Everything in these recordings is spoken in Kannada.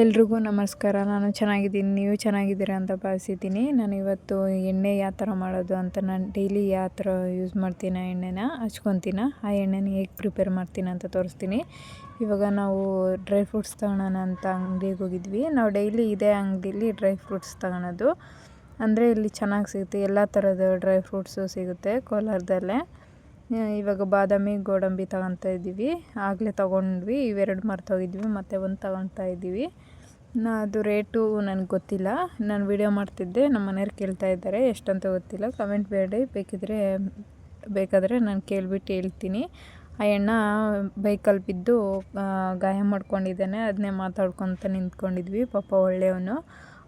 ಎಲ್ರಿಗೂ ನಮಸ್ಕಾರ. ನಾನು ಚೆನ್ನಾಗಿದ್ದೀನಿ. ನೀವು ಚೆನ್ನಾಗಿದ್ದೀರಾ ಅಂತ ಭಾವಿಸಿದ್ದೀನಿ. ನಾನು ಇವತ್ತು ಎಣ್ಣೆ ಯಾವ ಥರ ಮಾಡೋದು ಅಂತ ನಾನು ಡೈಲಿ ಯಾವ ಥರ ಯೂಸ್ ಮಾಡ್ತೀನಿ ಎಣ್ಣೆನ ಹಚ್ಕೊತೀನ. ಆ ಎಣ್ಣೆನ ಹೇಗೆ ಪ್ರಿಪೇರ್ ಮಾಡ್ತೀನಿ ಅಂತ ತೋರಿಸ್ತೀನಿ. ಇವಾಗ ನಾವು ಡ್ರೈ ಫ್ರೂಟ್ಸ್ ತಗೊಳ್ಳೋಣ ಅಂತ ಅಂಗಡಿಗೆ ಹೋಗಿದ್ವಿ. ನಾವು ಡೈಲಿ ಇದೇ ಅಂಗಡಿಲಿ ಡ್ರೈ ಫ್ರೂಟ್ಸ್ ತಗೊಳೋದು. ಅಂದರೆ ಇಲ್ಲಿ ಚೆನ್ನಾಗಿ ಸಿಗುತ್ತೆ. ಎಲ್ಲ ಥರದ ಡ್ರೈ ಫ್ರೂಟ್ಸು ಸಿಗುತ್ತೆ ಕೋಲಾರದಲ್ಲೇ. ಇವಾಗ ಬಾದಾಮಿ, ಗೋಡಂಬಿ ತಗೊತಾ ಇದ್ದೀವಿ. ಆಗಲೇ ತೊಗೊಂಡ್ವಿ. ಇವೆರಡು ಮರ್ತೋಗಿದ್ವಿ, ಮತ್ತು ಒಂದು ತಗೊತಾ ಇದ್ದೀವಿ. ನಾ, ಅದು ರೇಟು ನನಗೆ ಗೊತ್ತಿಲ್ಲ. ನಾನು ವಿಡಿಯೋ ಮಾಡ್ತಿದ್ದೆ, ನಮ್ಮ ಮನೆಯವ್ರು ಕೇಳ್ತಾ ಇದ್ದಾರೆ, ಎಷ್ಟಂತ ಗೊತ್ತಿಲ್ಲ. ಕಮೆಂಟ್ ಬೇಡಿ, ಬೇಕಿದ್ರೆ ಬೇಕಾದರೆ ನಾನು ಕೇಳಿಬಿಟ್ಟು ಹೇಳ್ತೀನಿ. ಆ ಎಣ್ಣ ಬೈಕಲ್ಲಿ ಬಿದ್ದು ಗಾಯ ಮಾಡ್ಕೊಂಡಿದ್ದಾನೆ. ಅದನ್ನೇ ಮಾತಾಡ್ಕೊತ ನಿಂತ್ಕೊಂಡಿದ್ವಿ. ಪಾಪ ಒಳ್ಳೆಯವನು.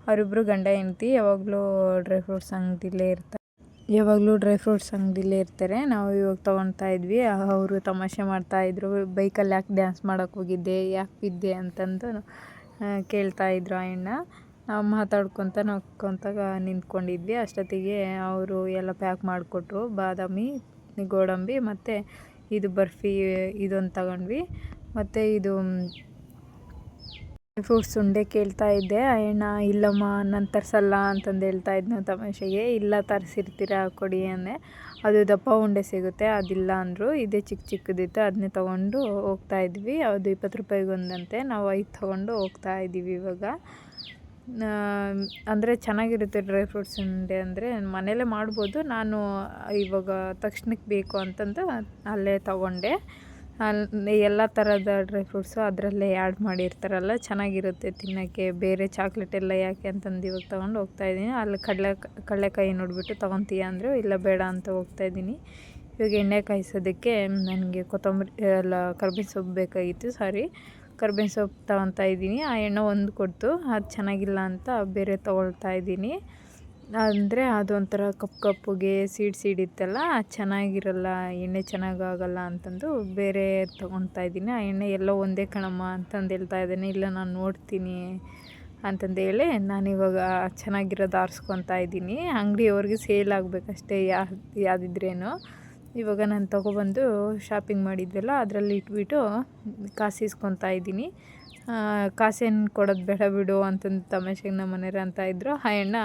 ಅವರಿಬ್ಬರು ಗಂಡ ಹೆಂಡ್ತಿ, ಯಾವಾಗಲೂ ಡ್ರೈ ಫ್ರೂಟ್ಸ್ ಅಂಗಡಿಲೇ ಇರ್ತಾರೆ. ಯಾವಾಗಲೂ ಡ್ರೈ ಫ್ರೂಟ್ಸ್ ಅಂಗಡಿಲೇ ಇರ್ತಾರೆ. ನಾವು ಇವಾಗ ತೊಗೊಳ್ತಾ ಇದ್ವಿ. ಅವರು ತಮಾಷೆ ಮಾಡ್ತಾಯಿದ್ರು ಬೈಕಲ್ಲಿ ಯಾಕೆ ಡ್ಯಾನ್ಸ್ ಮಾಡೋಕೆ ಹೋಗಿದ್ದೆ? ಯಾಕೆ ಬಿದ್ದೆ ಅಂತಂದು ಕೇಳ್ತಾಯಿದ್ರು ಆ ಅಣ್ಣ. ನಾವು ಮಾತಾಡ್ಕೊತ ನಕ್ಕೊತ ನಿಂತ್ಕೊಂಡಿದ್ವಿ. ಅಷ್ಟೊತ್ತಿಗೆ ಅವರು ಎಲ್ಲ ಪ್ಯಾಕ್ ಮಾಡಿಕೊಟ್ರು. ಬಾದಾಮಿ, ಗೋಡಂಬಿ ಮತ್ತು ಇದು ಬರ್ಫಿ, ಇದೊಂದು ತಗೊಂಡ್ವಿ. ಮತ್ತು ಇದು ಫ್ರೂಟ್ಸ್ ಉಂಡೆ ಕೇಳ್ತಾ ಇದ್ದೆ. ಅಯ್ಯಣ್ಣ, ಇಲ್ಲಮ್ಮ, ನಾನು ತರಿಸಲ್ಲ ಅಂತಂದು ಹೇಳ್ತಾ ಇದ್ನು ತಮಾಷೆಗೆ. ಇಲ್ಲ ತರಿಸಿರ್ತೀರಾ ಕೊಡಿ ಅಂದೆ. ಅದು ದಪ್ಪ ಉಂಡೆ ಸಿಗುತ್ತೆ, ಅದಿಲ್ಲ ಅಂದರು. ಇದೇ ಚಿಕ್ಕ ಚಿಕ್ಕದಿತ್ತು ಅದನ್ನೇ ತೊಗೊಂಡು ಹೋಗ್ತಾ ಇದ್ವಿ. ಅದು ಇಪ್ಪತ್ತು ರೂಪಾಯಿಗೆ ಒಂದಂತೆ ನಾವು ಐದು ತೊಗೊಂಡು ಹೋಗ್ತಾ ಇದ್ದೀವಿ ಇವಾಗ. ಅಂದರೆ ಚೆನ್ನಾಗಿರುತ್ತೆ ಡ್ರೈ ಫ್ರೂಟ್ಸ್ ಉಂಡೆ ಅಂದರೆ ಮನೆಯಲ್ಲೇ ಮಾಡ್ಬೋದು. ನಾನು ಇವಾಗ ತಕ್ಷಣಕ್ಕೆ ಬೇಕು ಅಂತಂದು ಅಲ್ಲೇ ತೊಗೊಂಡೆ. ಅಲ್ಲಿ ಎಲ್ಲ ಥರದ ಡ್ರೈ ಫ್ರೂಟ್ಸು ಅದರಲ್ಲೇ ಆ್ಯಡ್ ಮಾಡಿರ್ತಾರಲ್ಲ, ಚೆನ್ನಾಗಿರುತ್ತೆ ತಿನ್ನೋಕ್ಕೆ. ಬೇರೆ ಚಾಕ್ಲೇಟ್ ಎಲ್ಲ ಯಾಕೆ ಅಂತಂದು ಇವಾಗ ತೊಗೊಂಡು ಹೋಗ್ತಾಯಿದ್ದೀನಿ ಅಲ್ಲಿ ಕಡಲೆ, ಕಡಲೆಕಾಯಿ ನೋಡಿಬಿಟ್ಟು ತೊಗೊತೀಯ ಅಂದರು, ಇಲ್ಲ ಬೇಡ ಅಂತ ಹೋಗ್ತಾಯಿದ್ದೀನಿ ಇವಾಗ ಎಣ್ಣೆ ಕಾಯಿಸೋದಕ್ಕೆ ನನಗೆ ಕೊತ್ತಂಬರಿ ಎಲ್ಲ ಕರ್ಬೇವಿನ ಸೊಪ್ಪು ಬೇಕಾಗಿತ್ತು ಸಾರಿ ಕರ್ಬೇವಿನ ಸೊಪ್ಪು ತೊಗೊತಾ ಇದ್ದೀನಿ. ಆ ಎಣ್ಣೆ ಒಂದು ಕೊಡ್ತು. ಅದು ಚೆನ್ನಾಗಿಲ್ಲ ಅಂತ ಬೇರೆ ತೊಗೊಳ್ತಾ ಇದ್ದೀನಿ. ಅಂದರೆ ಅದೊಂಥರ ಕಪ್ಪು ಕಪ್ಪುಗೆ ಸೀಡ್ ಸೀಡ್ ಇತ್ತಲ್ಲ, ಚೆನ್ನಾಗಿರಲ್ಲ, ಎಣ್ಣೆ ಚೆನ್ನಾಗಾಗಲ್ಲ ಅಂತಂದು ಬೇರೆ ತೊಗೊತಾ ಇದ್ದೀನಿ. ಆ ಎಣ್ಣೆ ಎಲ್ಲ ಒಂದೇ ಕಣಮ್ಮ ಅಂತಂದು ಹೇಳ್ತಾ ಇದ್ದೇನೆ, ಇಲ್ಲ ನಾನು ನೋಡ್ತೀನಿ ಅಂತಂದು ಹೇಳಿ ನಾನಿವಾಗ ಚೆನ್ನಾಗಿರೋದು ಆರಿಸ್ಕೊತಾ ಇದ್ದೀನಿ. ಅಂಗಡಿಯವ್ರಿಗೆ ಸೇಲ್ ಆಗಬೇಕಷ್ಟೇ ಯಾ ಯಾವುದಿದ್ರೇನು. ಇವಾಗ ನಾನು ತೊಗೊಬಂದು ಶಾಪಿಂಗ್ ಮಾಡಿದ್ವಲ್ಲ, ಅದರಲ್ಲಿ ಇಟ್ಬಿಟ್ಟು ಕಾಸು ಇಸ್ಕೊತಾ ಇದ್ದೀನಿ. ಕಾಸೇನು ಕೊಡೋದು ಬೇಡ ಬಿಡು ಅಂತಂದು ತಮಾಷೆಗೆ ನಮ್ಮ ಮನೆಯವ್ರು ಅಂತ ಇದ್ದರು ಆ ಎಣ್ಣ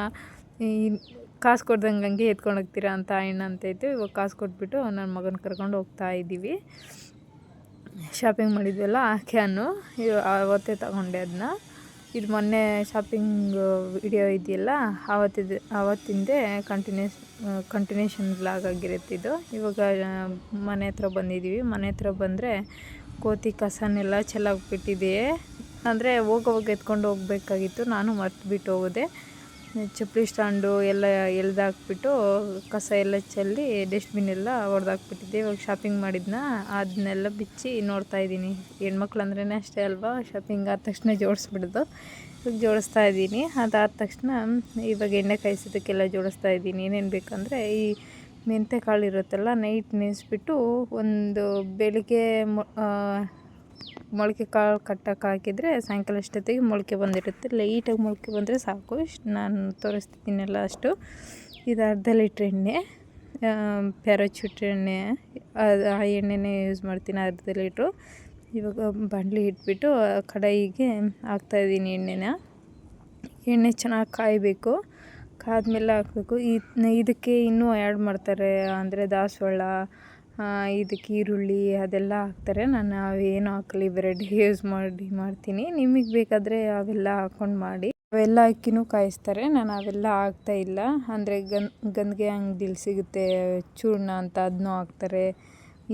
ಕಾಸು ಕೊಡ್ದಂಗೆ ಹಂಗೆ ಎತ್ಕೊಂಡು ಹೋಗ್ತೀರಾ ಅಂತ ಅಣ್ಣ ಇತ್ತು ಇವಾಗ ಕಾಸು ಕೊಟ್ಬಿಟ್ಟು ನನ್ನ ಮಗನ ಕರ್ಕೊಂಡು ಹೋಗ್ತಾ ಇದ್ದೀವಿ. ಶಾಪಿಂಗ್ ಮಾಡಿದ್ವಲ್ಲ ಆ ಕ್ಯಾನು. ಅವತ್ತೇ ತಗೊಂಡೆ ಅದನ್ನ. ಇದು ಮೊನ್ನೆ ಶಾಪಿಂಗ್ ವಿಡಿಯೋ ಇದೆಯಲ್ಲ, ಆವತ್ತಿದ, ಆವತ್ತಿಂದೇ ಕಂಟಿನ್ಯೂಸ್ ಕಂಟಿನ್ಯೂಷನ್ ಬ್ಲಾಗ್ ಆಗಿರುತ್ತೆ ಇದು. ಇವಾಗ ಮನೆ ಹತ್ರ ಬಂದಿದ್ದೀವಿ. ಮನೆ ಹತ್ರ ಬಂದರೆ ಕೋತಿ ಕಸನೆಲ್ಲ ಚೆಲ್ಲಾಗ್ಬಿಟ್ಟಿದೆಯೇ ಅಂದರೆ ಹೋಗೋವಾಗ ಎತ್ಕೊಂಡು ಹೋಗಬೇಕಾಗಿತ್ತು. ನಾನು ಮರ್ತು ಬಿಟ್ಟು ಹೋಗೋದೆ ಚಪ್ಪಲಿ ಸ್ಟ್ಯಾಂಡು ಎಲ್ಲ ಎಳ್ದಾಕ್ಬಿಟ್ಟು ಕಸ ಎಲ್ಲ ಚೆಲ್ಲಿ ಡಸ್ಟ್ಬಿನ್ ಎಲ್ಲ ಹೊಡೆದಾಕ್ಬಿಟ್ಟಿದ್ದೆ ಇವಾಗ ಶಾಪಿಂಗ್ ಮಾಡಿದ್ನ? ಅದನ್ನೆಲ್ಲ ಬಿಚ್ಚಿ ನೋಡ್ತಾ ಇದ್ದೀನಿ. ಹೆಣ್ಮಕ್ಳು ಅಂದ್ರೇ ಅಷ್ಟೇ ಅಲ್ವಾ? ಶಾಪಿಂಗ್ ಆದ ತಕ್ಷಣ ಜೋಡಿಸ್ಬಿಡೋದು. ಇವಾಗ ಜೋಡಿಸ್ತಾ ಇದ್ದೀನಿ. ಅದಾದ ತಕ್ಷಣ ಇವಾಗ ಎಣ್ಣೆ ಕಾಯಿಸೋದಕ್ಕೆಲ್ಲ ಜೋಡಿಸ್ತಾ ಇದ್ದೀನಿ. ಏನೇನು ಬೇಕಂದರೆ ಈ ಮೆಂತ್ಯ ಕಾಳು ಇರುತ್ತಲ್ಲ, ನೈಟ್ ನೆನೆಸ್ಬಿಟ್ಟು ಒಂದು ಬೆಳಿಗ್ಗೆ ಮೊಳಕೆ ಕಾಳು ಕಟ್ಟಕ್ಕೆ ಹಾಕಿದರೆ ಸಾಯಂಕಾಲ ಅಷ್ಟೊತ್ತಿಗೆ ಮೊಳಕೆ ಬಂದಿರುತ್ತೆ. ಲೈಟಾಗಿ ಮೊಳಕೆ ಬಂದರೆ ಸಾಕು. ನಾನು ತೋರಿಸ್ತಿದ್ದೀನಲ್ಲ ಅಷ್ಟು. ಇದು ಅರ್ಧ ಲೀಟ್ರ್ ಎಣ್ಣೆ. ಪ್ಯಾರಚೂಟ್ ಎಣ್ಣೆ. ಅದು ಆ ಎಣ್ಣೆನೇ ಯೂಸ್ ಮಾಡ್ತೀನಿ ಅರ್ಧ ಲೀಟ್ರು. ಇವಾಗ ಬಾಣಲಿ ಇಟ್ಬಿಟ್ಟು ಕಡಾಯಿಗೆ ಹಾಕ್ತಾಯಿದ್ದೀನಿ ಎಣ್ಣೆನ. ಎಣ್ಣೆ ಚೆನ್ನಾಗಿ ಕಾಯಬೇಕು. ಕಾದ್ಮೇಲೆ ಹಾಕಬೇಕು. ಇದಕ್ಕೆ ಇನ್ನೂ ಆ್ಯಡ್ ಮಾಡ್ತಾರೆ ಅಂದರೆ ದಾಸವಾಳ ಇದಕ್ಕೆ ಈರುಳ್ಳಿ ಅದೆಲ್ಲ ಹಾಕ್ತಾರೆ. ನಾನು ಅವೇನು ಹಾಕಲಿ ಬ್ರೆಡ್ ಯೂಸ್ ಮಾಡಿ, ಮಾಡ್ತೀನಿ. ನಿಮಗೆ ಬೇಕಾದರೆ ಅವೆಲ್ಲ ಹಾಕ್ಕೊಂಡು ಮಾಡಿ. ಅವೆಲ್ಲ ಅಕ್ಕಿನೂ ಕಾಯಿಸ್ತಾರೆ. ನಾನು ಅವೆಲ್ಲ ಹಾಕ್ತಾ ಇಲ್ಲ. ಅಂದರೆ ಗನ್, ಗಂದಿಗೆ ಅಂಗಡಿಲಿ ಸಿಗುತ್ತೆ, ಚೂರ್ಣ ಅಂತ ಅದನ್ನೂ ಹಾಕ್ತಾರೆ.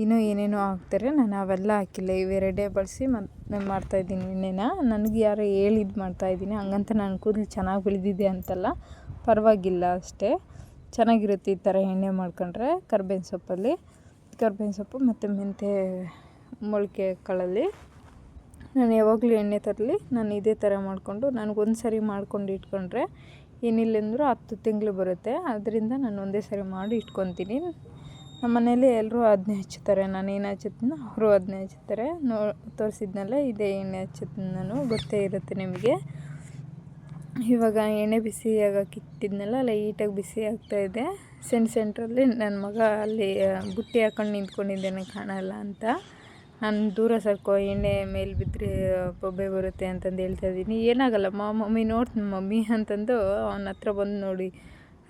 ಇನ್ನೂ ಏನೇನೋ ಹಾಕ್ತಾರೆ. ನಾನು ಅವೆಲ್ಲ ಹಾಕಿಲ್ಲ. ಇವೆರಡೇ ಬಳಸಿ ಮತ್ತು ಮಾಡ್ತಾಯಿದ್ದೀನಿ ಎಣ್ಣೆನ. ನನಗೆ ಯಾರೋ ಹೇಳಿದ್ದು ಮಾಡ್ತಾಯಿದ್ದೀನಿ ಹಂಗಂತ ನಾನು ಕೂದಲು ಚೆನ್ನಾಗಿ ಬೆಳೆದಿದೆ ಅಂತಲ್ಲ. ಪರವಾಗಿಲ್ಲ ಅಷ್ಟೇ. ಚೆನ್ನಾಗಿರುತ್ತೆ ಈ ಥರ ಎಣ್ಣೆ ಮಾಡ್ಕೊಂಡ್ರೆ ಕರ್ಬೇವಿನ ಸೊಪ್ಪಲ್ಲಿ. ಕರ್ಬೇವಿನ ಸೊಪ್ಪು ಮತ್ತು ಮೆಂತ್ಯ ಮೊಳಕೆ ಕಾಳಲ್ಲಿ. ನಾನು ಯಾವಾಗಲೂ ಎಣ್ಣೆ ತರಲಿ, ನಾನು ಇದೇ ಥರ ಮಾಡಿಕೊಂಡು ನನಗೊಂದು ಸರಿ ಮಾಡ್ಕೊಂಡು ಇಟ್ಕೊಂಡ್ರೆ ಏನಿಲ್ಲ ಅಂದರೂ ಹತ್ತು ತಿಂಗಳು ಬರುತ್ತೆ. ಅದರಿಂದ ನಾನು ಒಂದೇ ಸರಿ ಮಾಡಿ ಇಟ್ಕೊತೀನಿ. ನಮ್ಮ ಮನೇಲಿ ಎಲ್ಲರೂ ಅದನ್ನೇ ಹಚ್ಚುತ್ತಾರೆ. ನಾನು ಏನು ಹಚ್ಚುತ್ತೀನೋ ಅವರು ಅದನ್ನೇ ಹಚ್ಚುತ್ತಾರೆ. ನೋ, ತೋರಿಸಿದ್ನಲ್ಲ ಇದೇ ಎಣ್ಣೆ ಹಚ್ಚುತ್ತೀನಿ ನಾನು. ಗೊತ್ತೇ ಇರುತ್ತೆ ನಿಮಗೆ. ಇವಾಗ ಎಣ್ಣೆ ಬಿಸಿ ಆಗಕ್ಕೆ ಇಟ್ಟಿದ್ನಲ್ಲ, ಲೈಟಾಗಿ ಬಿಸಿ ಆಗ್ತಾಯಿದೆ ಸೆಂಟ್ ಸೆಂಟ್ರಲ್ಲಿ ನನ್ನ ಮಗ ಅಲ್ಲಿ ಬುಟ್ಟಿ ಹಾಕೊಂಡು ನಿಂತ್ಕೊಂಡಿದ್ದೇನೆ, ಕಾಣಲ್ಲ ಅಂತ. ನಾನು ದೂರ ಸರ್ಕೋ ಎಣ್ಣೆ ಮೇಲೆ ಬಿದ್ದರೆ ಬೊಬ್ಬೆ ಬರುತ್ತೆ ಅಂತಂದು ಹೇಳ್ತಾ ಇದ್ದೀನಿ. ಏನಾಗಲ್ಲ ಮಮ್ಮಿ ನೋಡ್ತೀನಿ, ಮಮ್ಮಿ ಅಂತಂದು ಅವನ ಹತ್ರ ಬಂದು ನೋಡಿ.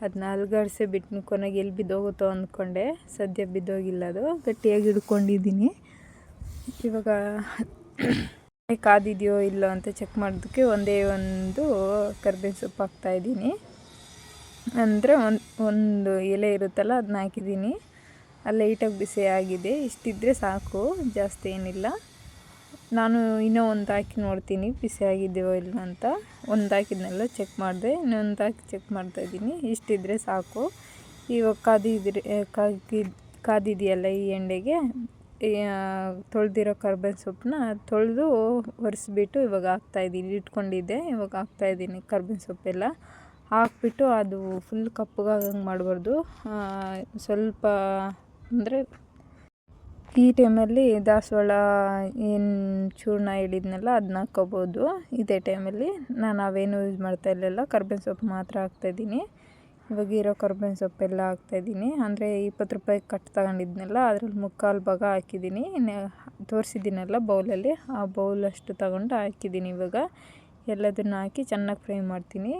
ಅದನ್ನ ಅಲ್ಗಾಡಿಸಿ ಬಿಟ್ಟು ಕೊನೆಗೆ ಎಲ್ಲಿ ಬಿದ್ದೋಗುತ್ತೋ ಅಂದ್ಕೊಂಡೆ. ಸದ್ಯ ಬಿದ್ದೋಗಿಲ್ಲ ಅದು, ಗಟ್ಟಿಯಾಗಿ ಹಿಡ್ಕೊಂಡಿದ್ದೀನಿ. ಇವಾಗ ಕಾದಿದೆಯೋ ಇಲ್ಲೋ ಅಂತ ಚೆಕ್ ಮಾಡೋದಕ್ಕೆ ಒಂದೇ ಒಂದು ಕರ್ಬೇವಿನ ಸೊಪ್ಪು ಹಾಕ್ತಾಯಿದ್ದೀನಿ ಅಂದರೆ ಒಂದು ಒಂದು ಎಲೆ ಇರುತ್ತಲ್ಲ ಅದನ್ನ ಹಾಕಿದ್ದೀನಿ. ಲೈಟಾಗಿ ಬಿಸಿ ಆಗಿದೆ. ಇಷ್ಟಿದ್ದರೆ ಸಾಕು, ಜಾಸ್ತಿ ಏನಿಲ್ಲ. ನಾನು ಇನ್ನೂ ಒಂದು ಹಾಕಿ ನೋಡ್ತೀನಿ, ಬಿಸಿ ಆಗಿದೆಯೋ ಇಲ್ಲ ಅಂತ. ಒಂದು ಹಾಕಿದ್ನೆಲ್ಲ ಚೆಕ್ ಮಾಡಿದೆ. ಇನ್ನೊಂದು ಹಾಕಿ ಚೆಕ್ ಮಾಡ್ತಾ ಇದ್ದೀನಿ. ಇಷ್ಟಿದ್ದರೆ ಸಾಕು. ಇವಾಗ ಕಾದಿದ್ರೆ ಕಾಗಿದ್ ಕಾದಿದೆಯಲ್ಲ ಈ ಎಣ್ಣೆಗೆ ತೊಳೆದಿರೋ ಕರ್ಬೇವಿನ ಸೊಪ್ಪನ್ನ ತೊಳೆದು ಒರೆಸ್ಬಿಟ್ಟು ಇವಾಗ ಹಾಕ್ತಾಯಿದ್ದೀನಿ ಇಟ್ಕೊಂಡಿದ್ದೆ, ಇವಾಗ ಹಾಕ್ತಾಯಿದ್ದೀನಿ ಕರ್ಬೇವಿನ ಸೊಪ್ಪೆಲ್ಲ. ಹಾಕ್ಬಿಟ್ಟು ಅದು ಫುಲ್ ಕಪ್ಪಗಾಗಂಗೆ ಮಾಡಬಾರ್ದು. ಸ್ವಲ್ಪ ಅಂದರೆ ಈ ಟೈಮಲ್ಲಿ ದಾಸವಾಳ ಏನು ಚೂರ್ಣ ಹೇಳಿದ್ನಲ್ಲ ಅದನ್ನ ಹಾಕ್ಕೋಬೋದು. ಇದೇ ಟೈಮಲ್ಲಿ ನಾನು ಅವೇನು ಯೂಸ್ ಮಾಡ್ತಾ ಇರಲಿಲ್ಲ. ಕರ್ಬೇವಿನ ಸೊಪ್ಪು ಮಾತ್ರ ಹಾಕ್ತಾಯಿದ್ದೀನಿ ಇವಾಗ ಇರೋ ಕರ್ಬೇವಿನ ಸೊಪ್ಪೆಲ್ಲ ಹಾಕ್ತಾಯಿದ್ದೀನಿ ಅಂದರೆ ಇಪ್ಪತ್ತು ರೂಪಾಯಿ ಕಟ್ ತಗೊಂಡಿದ್ನಲ್ಲ, ಅದ್ರಲ್ಲಿ ಮುಕ್ಕಾಲು ಭಾಗ ಹಾಕಿದ್ದೀನಿ. ತೋರಿಸಿದ್ದೀನಲ್ಲ ಬೌಲಲ್ಲಿ, ಆ ಬೌಲಷ್ಟು ತಗೊಂಡು ಹಾಕಿದ್ದೀನಿ ಇವಾಗ. ಎಲ್ಲದನ್ನು ಹಾಕಿ ಚೆನ್ನಾಗಿ ಫ್ರೈ ಮಾಡ್ತೀನಿ.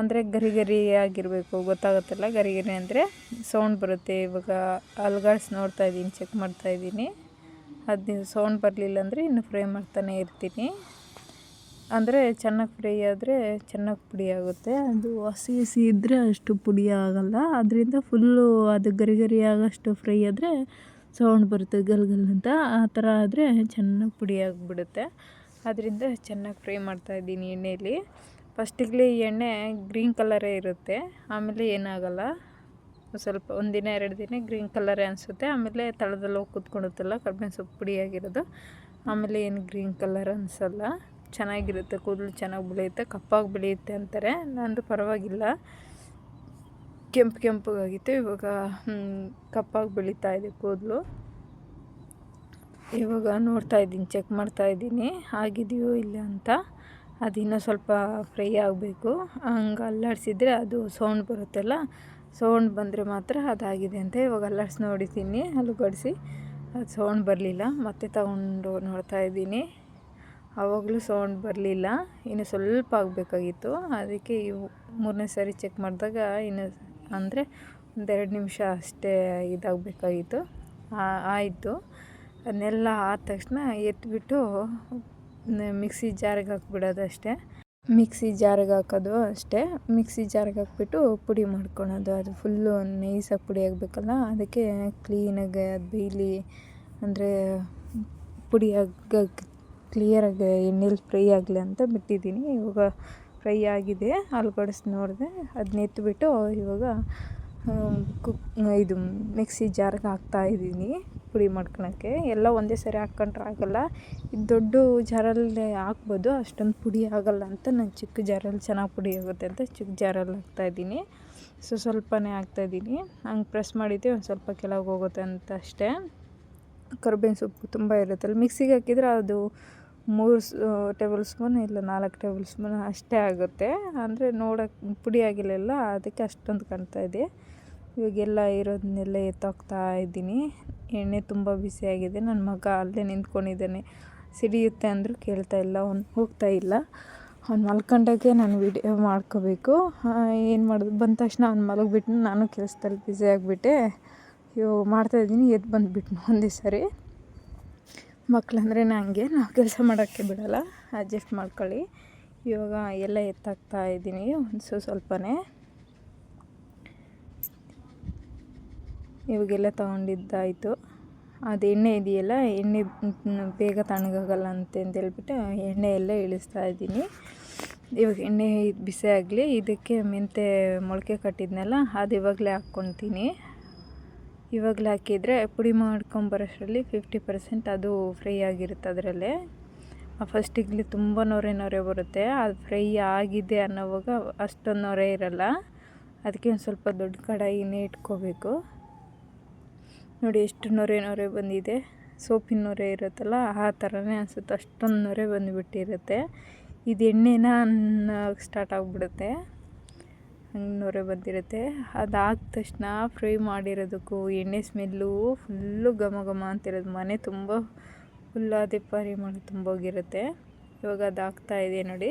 ಅಂದರೆ ಗರಿ ಗರಿ ಆಗಿರಬೇಕು, ಗೊತ್ತಾಗುತ್ತಲ್ಲ? ಗರಿ ಗರಿ ಅಂದರೆ ಸೌಂಡ್ ಬರುತ್ತೆ. ಇವಾಗ ಅಲ್ಗಾಡ್ಸ್ ನೋಡ್ತಾ ಇದ್ದೀನಿ ಚೆಕ್ ಮಾಡ್ತಾ ಇದ್ದೀನಿ. ಅದು ಸೌಂಡ್ ಬರಲಿಲ್ಲ ಅಂದರೆ ಇನ್ನು ಫ್ರೈ ಮಾಡ್ತಾನೆ ಇರ್ತೀನಿ. ಅಂದರೆ ಚೆನ್ನಾಗಿ ಫ್ರೈ ಆದರೆ ಚೆನ್ನಾಗಿ ಪುಡಿ ಆಗುತ್ತೆ. ಅದು ಹಸಿ ಹಸಿ ಇದ್ದರೆ ಅಷ್ಟು ಪುಡಿ ಆಗೋಲ್ಲ. ಅದರಿಂದ ಫುಲ್ಲು ಅದು ಗರಿ ಗರಿ ಆಗೋಷ್ಟು ಫ್ರೈ ಆದರೆ ಸೌಂಡ್ ಬರುತ್ತೆ ಗಲ್ಗಲ್ ಗಲ್ ಅಂತ. ಆ ಥರ ಆದರೆ ಚೆನ್ನಾಗಿ ಪುಡಿ ಆಗಿಬಿಡುತ್ತೆ. ಅದರಿಂದ ಚೆನ್ನಾಗಿ ಫ್ರೈ ಮಾಡ್ತಾಯಿದ್ದೀನಿ ಎಣ್ಣೆಯಲ್ಲಿ ಫಸ್ಟಿಗೆ ಎಣ್ಣೆ ಗ್ರೀನ್ ಕಲರೇ ಇರುತ್ತೆ. ಆಮೇಲೆ ಏನಾಗಲ್ಲ. ಸ್ವಲ್ಪ ಒಂದಿನ ಎರಡು ದಿನ ಗ್ರೀನ್ ಕಲರೇ ಅನಿಸುತ್ತೆ. ಆಮೇಲೆ ತಳದಲ್ಲಿ ಹೋಗಿ ಕೂತ್ಕೊಳುತ್ತಲ್ಲ ಕರ್ಬೇವಿನ ಸೊಪ್ಪು ಪುಡಿಯಾಗಿರೋದು ಆಮೇಲೆ ಏನು ಗ್ರೀನ್ ಕಲರ್ ಅನಿಸಲ್ಲ. ಚೆನ್ನಾಗಿರುತ್ತೆ, ಕೂದಲು ಚೆನ್ನಾಗಿ ಬೆಳೆಯುತ್ತೆ, ಕಪ್ಪಾಗಿ ಬೆಳೆಯುತ್ತೆ ಅಂತಾರೆ. ನಂದು ಪರವಾಗಿಲ್ಲ. ಕೆಂಪು ಕೆಂಪಗಾಗಿತ್ತು. ಇವಾಗ ಕಪ್ಪಾಗಿ ಬೆಳೀತಾ ಇದೆ ಕೂದಲು. ಇವಾಗ ನೋಡ್ತಾ ಇದ್ದೀನಿ, ಚೆಕ್ ಮಾಡ್ತಾ ಇದ್ದೀನಿ. ಆಗಿದೆಯೋ ಇಲ್ಲ ಅಂತ. ಅದು ಇನ್ನೂ ಸ್ವಲ್ಪ ಫ್ರೈ ಆಗಬೇಕು. ಹಂಗೆ ಅಲ್ಲಾಡಿಸಿದ್ರೆ ಅದು ಸೌಂಡ್ ಬರುತ್ತಲ್ಲ, ಸೌಂಡ್ ಬಂದರೆ ಮಾತ್ರ ಅದಾಗಿದೆ ಅಂತ ಇವಾಗ ಅಲ್ಲಾಡಿಸಿ ನೋಡಿದ್ದೀನಿ, ಅಲುಗಡಿಸಿ. ಅದು ಸೌಂಡ್ ಬರಲಿಲ್ಲ, ಮತ್ತೆ ತಗೊಂಡು ನೋಡ್ತಾ ಇದ್ದೀನಿ. ಆವಾಗಲೂ ಸೌಂಡ್ ಬರಲಿಲ್ಲ, ಇನ್ನು ಸ್ವಲ್ಪ ಆಗಬೇಕಾಗಿತ್ತು. ಅದಕ್ಕೆ ಮೂರನೇ ಸಾರಿ ಚೆಕ್ ಮಾಡಿದಾಗ ಇನ್ನು ಅಂದರೆ ಒಂದೆರಡು ನಿಮಿಷ ಅಷ್ಟೇ ಇದಾಗಬೇಕಾಗಿತ್ತು. ಆಯಿತು. ಅದನ್ನೆಲ್ಲ ಆದ ತಕ್ಷಣ ಎತ್ಬಿಟ್ಟು ಮಿಕ್ಸಿ ಜಾರಿಗೆ ಹಾಕ್ಬಿಡೋದು ಅಷ್ಟೇ. ಮಿಕ್ಸಿ ಜಾರಿಗೆ ಹಾಕೋದು ಅಷ್ಟೇ. ಮಿಕ್ಸಿ ಜಾರಿಗೆ ಹಾಕ್ಬಿಟ್ಟು ಪುಡಿ ಮಾಡ್ಕೊಳೋದು. ಅದು ಫುಲ್ಲು ನೈಸಾಗಿ ಪುಡಿ ಆಗಬೇಕಲ್ಲ, ಅದಕ್ಕೆ ಕ್ಲೀನಾಗಿ ಅದು ಬೇಯಲಿ, ಅಂದರೆ ಪುಡಿ ಆಗ ಕ್ಲಿಯರಾಗಿ ಎಣ್ಣೆಲಿ ಫ್ರೈ ಆಗಲಿ ಅಂತ ಬಿಟ್ಟಿದ್ದೀನಿ. ಇವಾಗ ಫ್ರೈ ಆಗಿದೆ. ಆಲೂಗಡ್ಡೆ ನೋಡಿದೆ. ಅದನ್ನ ಎತ್ತಿಬಿಟ್ಟು ಇವಾಗ ಕುಕ್, ಇದು ಮಿಕ್ಸಿ ಜಾರಿಗೆ ಹಾಕ್ತಾಯಿದ್ದೀನಿ ಪುಡಿ ಮಾಡ್ಕೊಳಕ್ಕೆ ಎಲ್ಲ ಒಂದೇ ಸರಿ ಹಾಕ್ಕೊಂಡ್ರೆ ಆಗೋಲ್ಲ. ಇದು ದೊಡ್ಡ ಜಾರಲ್ಲಿ ಹಾಕ್ಬೋದು, ಅಷ್ಟೊಂದು ಪುಡಿ ಆಗೋಲ್ಲ ಅಂತ ನಾನು ಚಿಕ್ಕ ಜಾರಲ್ಲಿ ಚೆನ್ನಾಗಿ ಪುಡಿ ಆಗುತ್ತೆ ಅಂತ ಚಿಕ್ಕ ಜಾರಲ್ಲಿ ಹಾಕ್ತಾಯಿದ್ದೀನಿ ಸೊ ಸ್ವಲ್ಪನೇ ಹಾಕ್ತಾಯಿದ್ದೀನಿ ಹಂಗೆ ಪ್ರೆಸ್ ಮಾಡಿದ್ದೆ ಒಂದು ಸ್ವಲ್ಪ ಕೆಳಗೆ ಹೋಗುತ್ತೆ ಅಂತ ಅಷ್ಟೇ. ಕರ್ಬೇವಿನ ಸೊಪ್ಪು ತುಂಬ ಇರುತ್ತಲ್ಲ ಮಿಕ್ಸಿಗೆ ಹಾಕಿದರೆ ಅದು ಮೂರು ಟೇಬಲ್ ಸ್ಪೂನ್ ಇಲ್ಲ ನಾಲ್ಕು ಟೇಬಲ್ ಸ್ಪೂನ್ ಅಷ್ಟೇ ಆಗುತ್ತೆ. ಅಂದರೆ ನೋಡೋಕೆ ಪುಡಿ ಆಗಿಲ್ಲ ಅದಕ್ಕೆ ಅಷ್ಟೊಂದು ಕಾಣ್ತಾಯಿದೆ ಇವಾಗೆಲ್ಲ ಇರೋದನ್ನೆಲ್ಲ ಎತ್ತೋಗ್ತಾ ಇದ್ದೀನಿ. ಎಣ್ಣೆ ತುಂಬ ಬಿಸಿಯಾಗಿದೆ ನನ್ನ ಮಗ ಅಲ್ಲೇ ನಿಂತ್ಕೊಂಡಿದ್ದಾನೆ. ಸಿಡಿಯುತ್ತೆ ಅಂದರೂ ಕೇಳ್ತಾ ಇಲ್ಲ. ಅವ್ನು ಹೋಗ್ತಾ ಇಲ್ಲ. ಅವ್ನು ಮಲ್ಕೊಂಡಾಗೆ ನಾನು ವಿಡಿಯೋ ಮಾಡ್ಕೋಬೇಕು. ಏನು ಮಾಡೋದು? ಬಂದ ತಕ್ಷಣ ಅವ್ನು ಮಲಗಿಬಿಟ್ಟು ನಾನು ಕೆಲಸದಲ್ಲಿ ಬ್ಯುಸಿ ಆಗಿಬಿಟ್ಟೆ. ಮಾಡ್ತಾ ಮಾಡ್ತಾಯಿದ್ದೀನಿ ಎದ್ದು ಬಂದುಬಿಟ್ಟು ಒಂದೇ ಸರಿ. ಮಕ್ಕಳಂದ್ರೆ ನನಗೆ ನಾವು ಕೆಲಸ ಮಾಡೋಕ್ಕೆ ಬಿಡೋಲ್ಲ. ಅಡ್ಜಸ್ಟ್ ಮಾಡ್ಕೊಳ್ಳಿ. ಇವಾಗ ಎಲ್ಲ ಎತ್ತಾಕ್ತಾ ಇದ್ದೀನಿ. ಒಂದು ಸ್ವಲ್ಪನೇ. ಇವಾಗೆಲ್ಲ ತೊಗೊಂಡಿದ್ದಾಯಿತು. ಅದು ಎಣ್ಣೆ ಇದೆಯಲ್ಲ, ಎಣ್ಣೆ ಬೇಗ ತಣ್ಣಗಾಗಲ್ಲ ಅಂತಂದೇಳ್ಬಿಟ್ಟು ಎಣ್ಣೆ ಎಲ್ಲ ಇಳಿಸ್ತಾ ಇದ್ದೀನಿ. ಇವಾಗ ಎಣ್ಣೆ ಬಿಸಿ ಆಗಲಿ, ಇದಕ್ಕೆ ಮೆಂತೆ ಮೊಳಕೆ ಕಟ್ಟಿದ್ನಲ್ಲ, ಅದು ಇವಾಗಲೇ ಹಾಕ್ಕೊತೀನಿ. ಇವಾಗಲೇ ಹಾಕಿದರೆ ಪುಡಿ ಮಾಡ್ಕೊಂಬರೋಷ್ಟರಲ್ಲಿ ಫಿಫ್ಟಿ ಪರ್ಸೆಂಟ್ ಅದು ಫ್ರೈ ಆಗಿರುತ್ತೆ ಅದರಲ್ಲೇ. ಫಸ್ಟಿಗೆ ತುಂಬ ನೊರೆ ನೊರೆ ಬರುತ್ತೆ, ಅದು ಫ್ರೈ ಆಗಿದೆ ಅನ್ನೋವಾಗ ಅಷ್ಟೊಂದು ನೊರೆ ಇರಲ್ಲ. ಅದಕ್ಕೆ ಒಂದು ಸ್ವಲ್ಪ ದೊಡ್ಡ ಕಡಾಯಿನೇ ಇಟ್ಕೋಬೇಕು. ನೋಡಿ ಎಷ್ಟು ನೊರೆ ನೊರೆ ಬಂದಿದೆ. ಸೋಪಿನ ನೊರೆ ಇರುತ್ತಲ್ಲ, ಆ ಥರನೇ ಅನಿಸುತ್ತೆ. ಅಷ್ಟೊಂದು ನೊರೆ ಬಂದುಬಿಟ್ಟಿರುತ್ತೆ. ಇದು ಎಣ್ಣೆನ ಸ್ಟಾರ್ಟ್ ಆಗಿಬಿಡುತ್ತೆ. ಹಂಗೆ ನೊರೆ ಬಂದಿರುತ್ತೆ. ಅದಾದ ತಕ್ಷಣ ಫ್ರೈ ಮಾಡಿರೋದಕ್ಕೂ ಎಣ್ಣೆ ಸ್ಮೆಲ್ಲು ಫುಲ್ಲು ಘಮ ಘಮ ಅಂತಿರೋದು ಮನೆ ತುಂಬ ಫುಲ್ ಅದೇ ಪರಿಮಳ ತುಂಬೋಗಿರುತ್ತೆ. ಇವಾಗ ಅದು ಆಗ್ತಾ ಇದೆ ನೋಡಿ.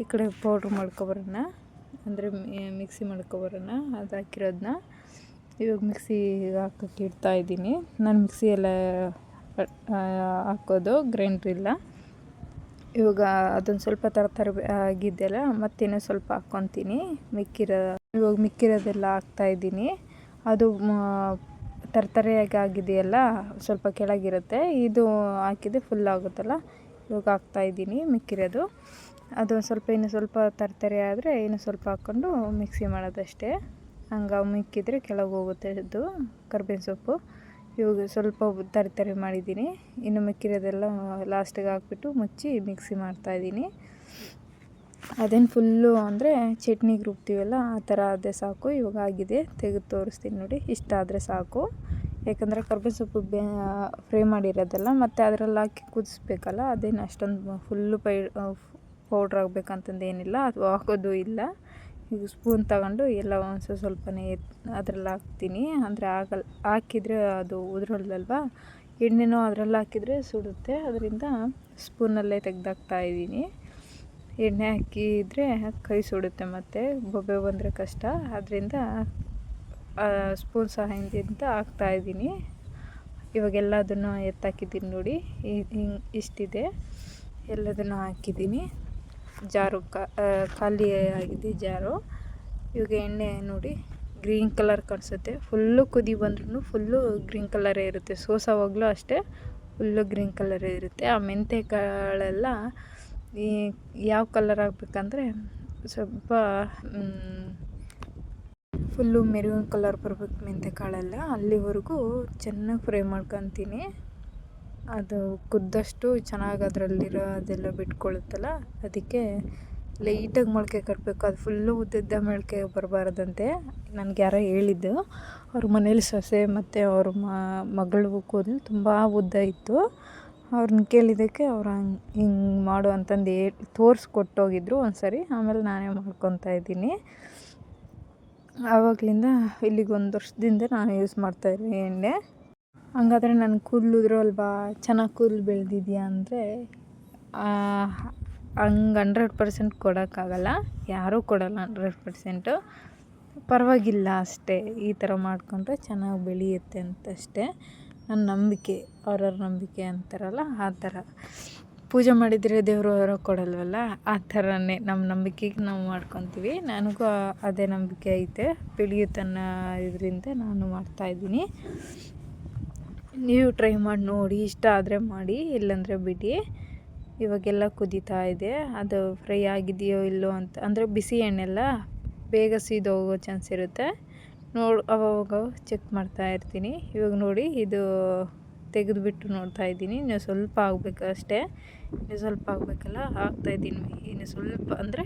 ಈ ಕಡೆ ಪೌಡ್ರ್ ಮಾಡ್ಕೊಬರೋಣ ಅಂದರೆ ಮಿಕ್ಸಿ ಮಾಡ್ಕೊಬರೋಣ ಅದು ಹಾಕಿರೋದನ್ನ ಇವಾಗ ಮಿಕ್ಸಿ ಹಾಕೋಕ್ಕೆ ಇಡ್ತಾ ಇದ್ದೀನಿ. ನಾನು ಮಿಕ್ಸಿಯೆಲ್ಲ ಹಾಕೋದು, ಗ್ರೈಂಡ್ರ್ ಇಲ್ಲ. ಇವಾಗ ಅದೊಂದು ಸ್ವಲ್ಪ ಥರ ಥರ ಆಗಿದೆಯಲ್ಲ ಮತ್ತಿನ್ನೂ ಸ್ವಲ್ಪ ಹಾಕ್ಕೊತೀನಿ. ಮಿಕ್ಕಿರೋ, ಇವಾಗ ಮಿಕ್ಕಿರೋದೆಲ್ಲ ಹಾಕ್ತಾಯಿದ್ದೀನಿ ಅದು ತರ್ತರೆಯಾಗಿ ಆಗಿದೆಯಲ್ಲ, ಸ್ವಲ್ಪ ಕೆಳಗಿರುತ್ತೆ. ಇದು ಹಾಕಿದ್ರೆ ಫುಲ್ ಆಗುತ್ತಲ್ಲ? ಇವಾಗ ಹಾಕ್ತಾಯಿದ್ದೀನಿ ಮಿಕ್ಕಿರೋದು. ಅದು ಸ್ವಲ್ಪ, ಇನ್ನು ಸ್ವಲ್ಪ ತರ್ತರೆ ಆದರೆ ಇನ್ನು ಸ್ವಲ್ಪ ಹಾಕ್ಕೊಂಡು ಮಿಕ್ಸಿ ಮಾಡೋದಷ್ಟೇ. ಹಂಗೆ ಮಿಕ್ಕಿದ್ರೆ ಕೆಳಗೆ ಹೋಗುತ್ತೆ ಅದು ಕರ್ಬೇವಿನ ಸೊಪ್ಪು. ಇವಾಗ ಸ್ವಲ್ಪ ತರಿ ತರಿ ಮಾಡಿದ್ದೀನಿ. ಇನ್ನು ಮಿಕ್ಕಿರೋದೆಲ್ಲ ಲಾಸ್ಟಿಗೆ ಹಾಕ್ಬಿಟ್ಟು ಮುಚ್ಚಿ ಮಿಕ್ಸಿ ಮಾಡ್ತಾಯಿದ್ದೀನಿ ಅದೇನು ಫುಲ್ಲು ಅಂದರೆ ಚಟ್ನಿಗೆ ರುಬ್ತೀವಲ್ಲ, ಆ ಥರ ಅದೇ ಸಾಕು. ಇವಾಗ ಆಗಿದೆ, ತೆಗೆದು ತೋರಿಸ್ತೀನಿ ನೋಡಿ. ಇಷ್ಟ ಆದರೆ ಸಾಕು. ಯಾಕಂದರೆ ಕರ್ಬೇವಿನ ಸೊಪ್ಪು ಬೇ ಫ್ರೈ ಮಾಡಿರೋದಲ್ಲ, ಮತ್ತು ಅದರಲ್ಲಿ ಹಾಕಿ ಕುದಿಸ್ಬೇಕಲ್ಲ, ಅದೇನು ಅಷ್ಟೊಂದು ಫುಲ್ಲು ಪೈ ಪೌಡ್ರ್ ಆಗಬೇಕಂತಂದು ಏನಿಲ್ಲ ಅದು ಹಾಕೋದು ಇಲ್ಲ. ಈಗ ಸ್ಪೂನ್ ತಗೊಂಡು ಎಲ್ಲ ಒಂದು ಸ್ವಲ್ಪನೇ ಅದ್ರಲ್ಲಿ ಹಾಕ್ತೀನಿ. ಅಂದರೆ ಆಗಲ್ಲ ಹಾಕಿದರೆ ಅದು ಉದುರಲ್ವಲ್ವ ಎಣ್ಣೆನೂ ಅದರಲ್ಲಿ ಹಾಕಿದರೆ ಸುಡುತ್ತೆ. ಅದರಿಂದ ಸ್ಪೂನಲ್ಲೇ ತೆಗ್ದಾಕ್ತಾ ಇದ್ದೀನಿ. ಎಣ್ಣೆ ಹಾಕಿದರೆ ಕೈ ಸುಡುತ್ತೆ ಮತ್ತು, ಬೊಬ್ಬೆ ಬಂದರೆ ಕಷ್ಟ. ಅದರಿಂದ ಸ್ಪೂನ್ ಸಹಾಯದಿಂದ ಹಾಕ್ತಾಯಿದ್ದೀನಿ ಇವಾಗ ಎಲ್ಲದನ್ನು ಎತ್ತಾಕಿದ್ದೀನಿ ನೋಡಿ. ಹಿಂಗೆ ಇಷ್ಟಿದೆ. ಎಲ್ಲದನ್ನು ಹಾಕಿದ್ದೀನಿ. ಜಾರು ಖಾಲಿ ಆಗಿದೆ ಜಾರು. ಇವಾಗ ಎಣ್ಣೆ ನೋಡಿ, ಗ್ರೀನ್ ಕಲರ್ ಕಾಣಿಸುತ್ತೆ. ಫುಲ್ಲು ಕುದಿ ಬಂದ್ರೂ ಫುಲ್ಲು ಗ್ರೀನ್ ಕಲರೇ ಇರುತ್ತೆ. ಸೋಸವಾಗಲೂ ಅಷ್ಟೇ ಫುಲ್ಲು ಗ್ರೀನ್ ಕಲರೇ ಇರುತ್ತೆ. ಆ ಮೆಂತೆ ಕಾಳೆಲ್ಲ ಈ ಯಾವ ಕಲರ್ ಆಗಬೇಕಂದ್ರೆ ಸ್ವಲ್ಪ ಫುಲ್ಲು ಮೆರೂನ್ ಕಲರ್ ಬರ್ಬೇಕು ಮೆಂತೆ ಕಾಳೆಲ್ಲ ಅಲ್ಲಿವರೆಗೂ ಚೆನ್ನಾಗಿ ಫ್ರೈ ಮಾಡ್ಕೊತೀನಿ. ಅದು ಕುದ್ದಷ್ಟು ಚೆನ್ನಾಗಿ ಅದರಲ್ಲಿರೋ ಅದೆಲ್ಲ ಬಿಟ್ಕೊಳ್ಳುತ್ತಲ್ಲ ಅದಕ್ಕೆ ಲೈಟಾಗಿ ಮೊಳಕೆ ಕಟ್ಟಬೇಕು ಅದು ಫುಲ್ಲು ಉದ್ದಿದ್ದ ಮೊಳಕೆ ಬರಬಾರ್ದಂತೆ. ನನಗೆ ಯಾರೋ ಹೇಳಿದ್ದು, ಅವ್ರ ಮನೇಲಿ ಸೊಸೆ ಮತ್ತು ಅವ್ರ ಮಗಳು ಕೂದಲು ತುಂಬ ಉದ್ದ ಇತ್ತು. ಅವ್ರನ್ನ ಕೇಳಿದ್ದಕ್ಕೆ ಅವ್ರು ಹಂಗೆ, ಹಿಂಗೆ ಮಾಡು ಅಂತಂದು ಹೇಳಿ ತೋರಿಸ್ಕೊಟ್ಟೋಗಿದ್ರು ಒಂದು ಸರಿ ಆಮೇಲೆ ನಾನೇ ಮಾಡ್ಕೊತಾ ಇದ್ದೀನಿ. ಆವಾಗಲಿಂದ ಇಲ್ಲಿಗೆ ಒಂದು ವರ್ಷದಿಂದ ನಾನು ಯೂಸ್ ಮಾಡ್ತಾಯಿದ್ದೀನಿ ಎಣ್ಣೆ. ಹಂಗಾದ್ರೆ ನನ್ನ ಕೂದಲು ಉದುರೋಲ್ವಾ ಚೆನ್ನಾಗಿ ಕೂದಲು ಬೆಳೆದಿದ್ಯಾ ಅಂದರೆ ಹಂಗೆ ಹಂಡ್ರೆಡ್ ಪರ್ಸೆಂಟ್ ಕೊಡೋಕ್ಕಾಗಲ್ಲ. ಯಾರೂ ಕೊಡೋಲ್ಲ ಹಂಡ್ರೆಡ್ ಪರ್ಸೆಂಟು. ಪರವಾಗಿಲ್ಲ ಅಷ್ಟೇ. ಈ ಥರ ಮಾಡ್ಕೊಂಡ್ರೆ ಚೆನ್ನಾಗಿ ಬೆಳೆಯುತ್ತೆ ಅಂತಷ್ಟೇ. ನನ್ನ ನಂಬಿಕೆ, ಅವ್ರವ್ರ ನಂಬಿಕೆ ಅಂತಾರಲ್ಲ, ಆ ಥರ ಪೂಜೆ ಮಾಡಿದರೆ ದೇವರು ಅವರು ಕೊಡಲ್ವಲ್ಲ? ಆ ಥರನೇ ನಮ್ಮ ನಂಬಿಕೆಗೆ ನಾವು ಮಾಡ್ಕೊತೀವಿ. ನನಗೂ ಅದೇ ನಂಬಿಕೆ ಐತೆ. ಬೆಳೆಯುತ್ತನ್ನ ಇದರಿಂದ ನಾನು ಮಾಡ್ತಾಯಿದ್ದೀನಿ ನೀವು ಟ್ರೈ ಮಾಡಿ ನೋಡಿ, ಇಷ್ಟ ಆದರೆ ಮಾಡಿ, ಇಲ್ಲಾಂದರೆ ಬಿಡಿ. ಇವಾಗೆಲ್ಲ ಕುದೀತಾ ಇದೆ. ಅದು ಫ್ರೈ ಆಗಿದೆಯೋ ಇಲ್ಲೋ ಅಂತ, ಅಂದರೆ ಬಿಸಿ ಎಣ್ಣೆಲ್ಲ ಬೇಗ ಸೀದೋಗೋ ಚಾನ್ಸ್ ಇರುತ್ತೆ. ನೋಡಿ ಅವಾಗ ಚೆಕ್ ಮಾಡ್ತಾ ಇರ್ತೀನಿ. ಇವಾಗ ನೋಡಿ, ಇದು ತೆಗೆದುಬಿಟ್ಟು ನೋಡ್ತಾ ಇದ್ದೀನಿ. ಇನ್ನು ಸ್ವಲ್ಪ ಆಗಬೇಕು ಅಷ್ಟೇ. ಇನ್ನು ಸ್ವಲ್ಪ ಆಗಬೇಕಲ್ಲ? ಹಾಕ್ತಾಯಿದ್ದೀನಿ ಇನ್ನು ಸ್ವಲ್ಪ, ಅಂದರೆ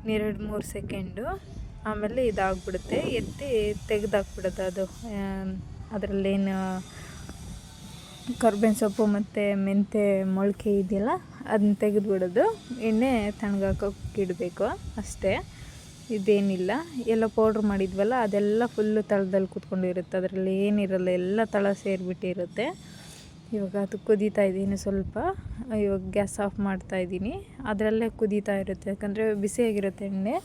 ಇನ್ನೆರಡು ಮೂರು ಸೆಕೆಂಡು ಆಮೇಲೆ ಇದಾಗ್ಬಿಡುತ್ತೆ. ಎತ್ತಿ ತೆಗೆದಾಕ್ಬಿಡುತ್ತೆ ಅದು. ಅದರಲ್ಲೇನು ಕರ್ಬೇವಿನ ಸೊಪ್ಪು ಮತ್ತು ಮೆಂತೆ ಮೊಳಕೆ ಇದೆಯಲ್ಲ, ಅದನ್ನ ತೆಗೆದುಬಿಡೋದು. ಎಣ್ಣೆ ತಣ್ಣಗಾಕೋಕೆ ಇಡಬೇಕು ಅಷ್ಟೇ. ಇದೇನಿಲ್ಲ. ಎಲ್ಲ ಪೌಡ್ರ್ ಮಾಡಿದ್ವಲ್ಲ, ಅದೆಲ್ಲ ಫುಲ್ಲು ತಳದಲ್ಲಿ ಕೂತ್ಕೊಂಡಿರುತ್ತೆ. ಅದರಲ್ಲಿ ಏನಿರಲ್ಲ, ಎಲ್ಲ ತಳ ಸೇರಿಬಿಟ್ಟಿರುತ್ತೆ. ಇವಾಗ ಅದು ಕುದೀತಾ ಇದ್ದೀನಿ ಸ್ವಲ್ಪ. ಇವಾಗ ಗ್ಯಾಸ್ ಆಫ್ ಮಾಡ್ತಾ ಇದ್ದೀನಿ. ಅದರಲ್ಲೇ ಕುದೀತಾ ಇರುತ್ತೆ. ಯಾಕಂದರೆ ಬಿಸಿಯಾಗಿರುತ್ತೆ ಎಣ್ಣೆ,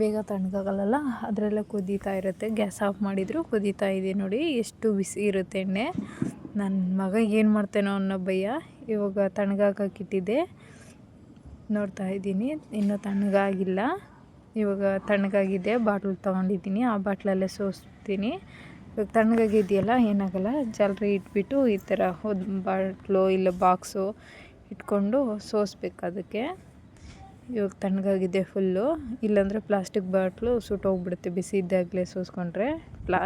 ಬೇಗ ತಣ್ಣಗಾಗಲ್ಲ ಅದರಲ್ಲೇ ಕುದೀತಾ ಇರುತ್ತೆ. ಗ್ಯಾಸ್ ಆಫ್ ಮಾಡಿದರೂ ಕುದೀತಾ ಇದೆ ನೋಡಿ, ಎಷ್ಟು ಬಿಸಿ ಇರುತ್ತೆ ಎಣ್ಣೆ. ನನ್ನ ಮಗ ಏನು ಮಾಡ್ತೇನೋ ಅನ್ನೋ ಭಯ ಇವಾಗ ತಣ್ಣಗಾಕಿಟ್ಟಿದ್ದೆ ನೋಡ್ತಾ ಇದ್ದೀನಿ. ಇನ್ನೂ ತಣ್ಣಗಾಗಿಲ್ಲ. ಇವಾಗ ತಣ್ಣಗಾಗಿದೆ. ಬಾಟ್ಲ್ ತೊಗೊಂಡಿದ್ದೀನಿ. ಆ ಬಾಟ್ಲಲ್ಲೇ ಸೋಸ್ತೀನಿ. ಇವಾಗ ತಣ್ಣಗಾಗಿದೆಯಲ್ಲ, ಏನಾಗಲ್ಲ. ಜಾಲರಿ ಇಟ್ಬಿಟ್ಟು ಈ ಥರ ಹೋದ ಬಾಟ್ಲು ಇಲ್ಲ ಬಾಕ್ಸು ಇಟ್ಕೊಂಡು ಸೋಸ್ಬೇಕು ಅದಕ್ಕೆ. ಇವಾಗ ತಣ್ಣಗಾಗಿದೆ ಫುಲ್ಲು. ಇಲ್ಲಾಂದರೆ ಪ್ಲಾಸ್ಟಿಕ್ ಬಾಟ್ಲು ಸುಟ್ಟೋಗ್ಬಿಡುತ್ತೆ. ಬಿಸಿ ಇದ್ದಾಗಲೇ ಸೋಸ್ಕೊಂಡ್ರೆ. ಪ್ಲಾ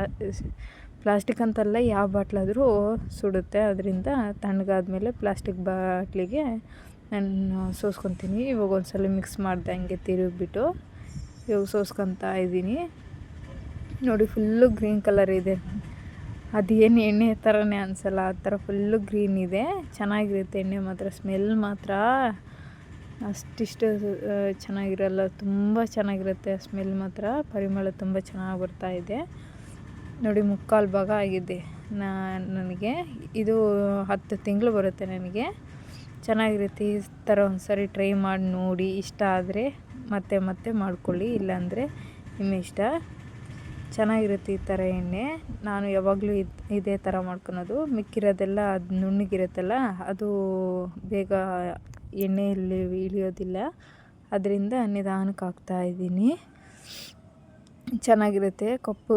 ಪ್ಲಾಸ್ಟಿಕ್ ಅಂತಲ್ಲ ಯಾವ ಬಾಟ್ಲಾದರೂ ಸುಡುತ್ತೆ. ಅದರಿಂದ ತಣ್ಣಗಾದ್ಮೇಲೆ ಪ್ಲಾಸ್ಟಿಕ್ ಬಾಟ್ಲಿಗೆ ನಾನು ಸೋಸ್ಕೊತೀನಿ. ಇವಾಗ ಒಂದು ಸಲ ಮಿಕ್ಸ್ ಮಾಡಿದೆ, ಹಂಗೆ ತಿರುಗಿಬಿಟ್ಟು. ಇವಾಗ ಸೋಸ್ಕೊತಾ ಇದ್ದೀನಿ. ನೋಡಿ, ಫುಲ್ಲು ಗ್ರೀನ್ ಕಲರ್ ಇದೆ. ಅದೇನು ಎಣ್ಣೆ ಥರನೇ ಅನಿಸಲ್ಲ, ಆ ಥರ ಫುಲ್ಲು ಗ್ರೀನ್ ಇದೆ. ಚೆನ್ನಾಗಿರುತ್ತೆ ಎಣ್ಣೆ ಮಾತ್ರ, ಸ್ಮೆಲ್ ಮಾತ್ರ. ಅಷ್ಟಿಷ್ಟು ಚೆನ್ನಾಗಿರಲ್ಲ. ತುಂಬ ಚೆನ್ನಾಗಿರುತ್ತೆ ಸ್ಮೆಲ್ ಮಾತ್ರ. ಪರಿಮಳ ತುಂಬ ಚೆನ್ನಾಗಿ ಬರ್ತಾಯಿದೆ ನೋಡಿ, ಮುಕ್ಕಾಲು ಭಾಗ ಆಗಿದೆ. ನನಗೆ ಇದು ಹತ್ತು ತಿಂಗಳು ಬರುತ್ತೆ ನನಗೆ. ಚೆನ್ನಾಗಿರುತ್ತೆ ಈ ಥರ ಒಂದು ಸರಿ ಟ್ರೈ ಮಾಡಿ ನೋಡಿ. ಇಷ್ಟ ಆದರೆ ಮತ್ತೆ ಮತ್ತೆ ಮಾಡ್ಕೊಳ್ಳಿ, ಇಲ್ಲಾಂದರೆ ನಿಮ್ಮ ಇಷ್ಟ. ಚೆನ್ನಾಗಿರುತ್ತೆ ಈ ಥರ ಎಣ್ಣೆ. ನಾನು ಯಾವಾಗಲೂ ಇದೇ ಥರ ಮಾಡ್ಕೊಳೋದು. ಮಿಕ್ಕಿರೋದೆಲ್ಲ ಅದು ನುಣ್ಣಗಿರುತ್ತಲ್ಲ, ಅದು ಬೇಗ ಎಣ್ಣೆಯಲ್ಲಿ ಇಳಿಯೋದಿಲ್ಲ. ಅದರಿಂದ ನಿಧಾನಕ್ಕೆ ಹಾಕ್ತಾಯಿದ್ದೀನಿ ಚೆನ್ನಾಗಿರುತ್ತೆ. ಕಪ್ಪು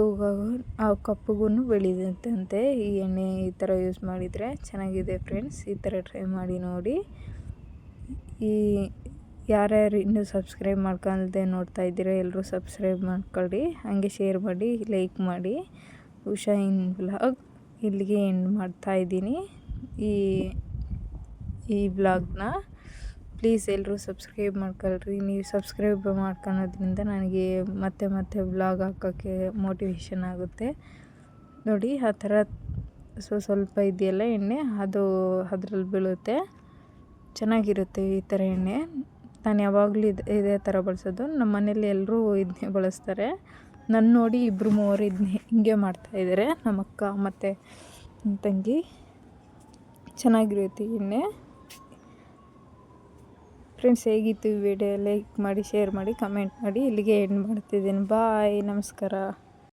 ಆ ಕಪ್ಪುಗೂ ಬೆಳೆಯುತ್ತಂತೆ. ಈ ಎಣ್ಣೆ ಈ ಥರ ಯೂಸ್ ಮಾಡಿದರೆ ಚೆನ್ನಾಗಿದೆ ಫ್ರೆಂಡ್ಸ್ ಈ ಥರ ಟ್ರೈ ಮಾಡಿ ನೋಡಿ. ಈ ಯಾರ್ಯಾರು ಇನ್ನೂ ಸಬ್ಸ್ಕ್ರೈಬ್ ಮಾಡ್ಕೊಳ್ದೆ ನೋಡ್ತಾ ಇದ್ದೀರಾ ಎಲ್ಲರೂ ಸಬ್ಸ್ಕ್ರೈಬ್ ಮಾಡ್ಕೊಳ್ಳಿ. ಹಾಗೆ ಶೇರ್ ಮಾಡಿ ಲೈಕ್ ಮಾಡಿ. ಉಷಾ ಇನ್ ಬ್ಲಾಗ್ ಇಲ್ಲಿಗೆ ಎಂಡ್ ಮಾಡ್ತಾಯಿದ್ದೀನಿ ಈ ಈ ಬ್ಲಾಗ್ನ ಪ್ಲೀಸ್ ಎಲ್ಲರೂ ಸಬ್ಸ್ಕ್ರೈಬ್ ಮಾಡ್ಕೊಳ್ರಿ. ನೀವು ಸಬ್ಸ್ಕ್ರೈಬ್ ಮಾಡ್ಕೊಳೋದ್ರಿಂದ ನನಗೆ ಮತ್ತೆ ಮತ್ತೆ ವ್ಲಾಗ್ ಹಾಕೋಕ್ಕೆ ಮೋಟಿವೇಶನ್ ಆಗುತ್ತೆ. ನೋಡಿ, ಆ ಥರ ಸೊ ಸ್ವಲ್ಪ ಇದೆಯಲ್ಲ ಎಣ್ಣೆ, ಅದು ಅದ್ರಲ್ಲಿ ಬೀಳುತ್ತೆ. ಚೆನ್ನಾಗಿರುತ್ತೆ ಈ ಥರ ಎಣ್ಣೆ. ನಾನು ಯಾವಾಗಲೂ ಇದು, ಇದೇ ಥರ ಬಳಸೋದು. ನಮ್ಮ ಮನೇಲಿ ಎಲ್ಲರೂ ಇದನ್ನೇ ಬಳಸ್ತಾರೆ. ನನ್ನ ನೋಡಿ ಇಬ್ಬರು ಮೂವರು ಇದನ್ನೇ ಹಿಂಗೆ ಮಾಡ್ತಾಯಿದ್ದಾರೆ ನಮ್ಮ ಅಕ್ಕ, ಮತ್ತು ತಂಗಿ. ಚೆನ್ನಾಗಿರುತ್ತೆ ಎಣ್ಣೆ. ಫ್ರೆಂಡ್ಸ್ ಹೇಗಿತ್ತು ಈ ವಿಡಿಯೋ ಲೈಕ್ ಮಾಡಿ ಶೇರ್ ಮಾಡಿ ಕಮೆಂಟ್ ಮಾಡಿ. ಇಲ್ಲಿಗೆ ಎಂಡ್ ಮಾಡ್ತಿದ್ದೀನಿ. ಬಾಯ್ ನಮಸ್ಕಾರ.